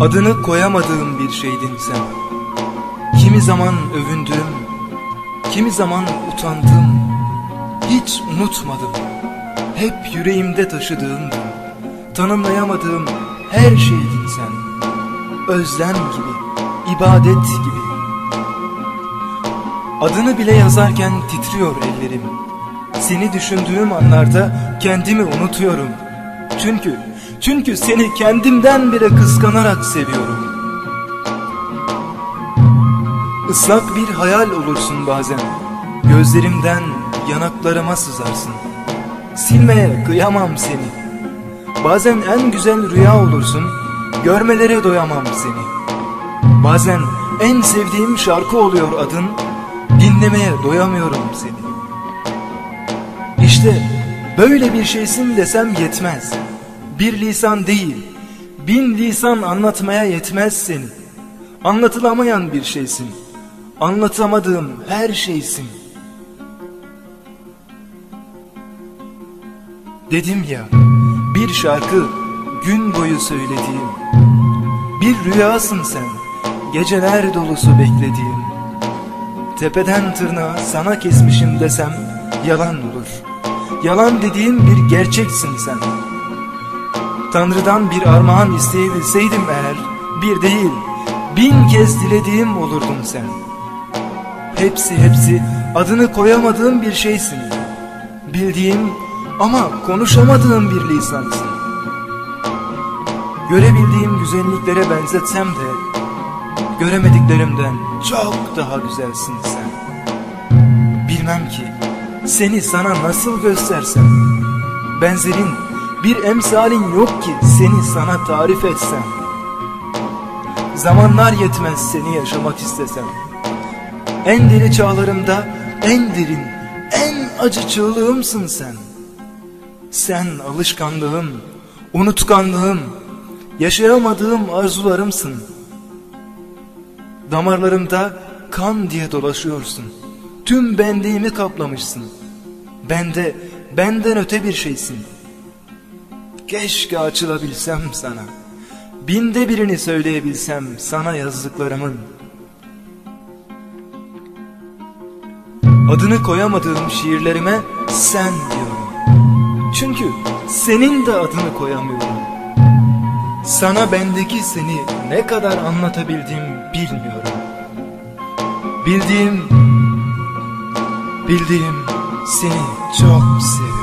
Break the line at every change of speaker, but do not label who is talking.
Adını koyamadığım bir şeydin sen. Kimi zaman övündüm, kimi zaman utandım. Hiç unutmadım. Hep yüreğimde taşıdığımdın. Tanımlayamadığım her şeydin sen. Özlem gibi, ibadet gibi. Adını bile yazarken titriyor ellerim. Seni düşündüğüm anlarda kendimi unutuyorum. Çünkü, çünkü seni kendimden bile kıskanarak seviyorum. Islak bir hayal olursun bazen. Gözlerimden yanaklarıma sızarsın. Silmeye kıyamam seni. Bazen en güzel rüya olursun. Görmelere doyamam seni. Bazen en sevdiğim şarkı oluyor adın. Dinlemeye doyamıyorum seni. İşte böyle bir şeysin desem yetmez. Bir lisan değil, bin lisan anlatmaya yetmez seni. Anlatılamayan bir şeysin. Anlatamadığım her şeysin. Dedim ya, bir şarkı gün boyu söylediğim. Bir rüyasın sen, geceler dolusu beklediğim. Tepeden tırnağa sana kesmişim desem yalan olur. Yalan dediğim bir gerçeksin sen. Tanrı'dan bir armağan isteyebilseydim eğer, bir değil, bin kez dilediğim olurdun sen. Hepsi hepsi adını koyamadığım bir şeysin. Bildiğim ama konuşamadığım bir lisansın. Görebildiğim güzelliklere benzetsem de göremediklerimden çok daha güzelsin sen. Bilmem ki seni sana nasıl göstersem. Benzerin bir emsalin yok ki seni sana tarif etsem. Zamanlar yetmez seni yaşamak istesem. En deli çağlarımda en derin, en acı çığlığımsın sen. Sen alışkanlığım, unutkanlığım, yaşayamadığım arzularımsın. Damarlarımda kan diye dolaşıyorsun. Tüm benliğimi kaplamışsın. Bende, benden öte bir şeysin. Keşke açılabilsem sana. Binde birini söyleyebilsem sana yazdıklarımın. Adını koyamadığım şiirlerime sen diyorum. Çünkü senin de adını koyamıyorum. Sana bendeki seni ne kadar anlatabildim bilmiyorum. Bildiğim, bildiğim seni çok seviyorum.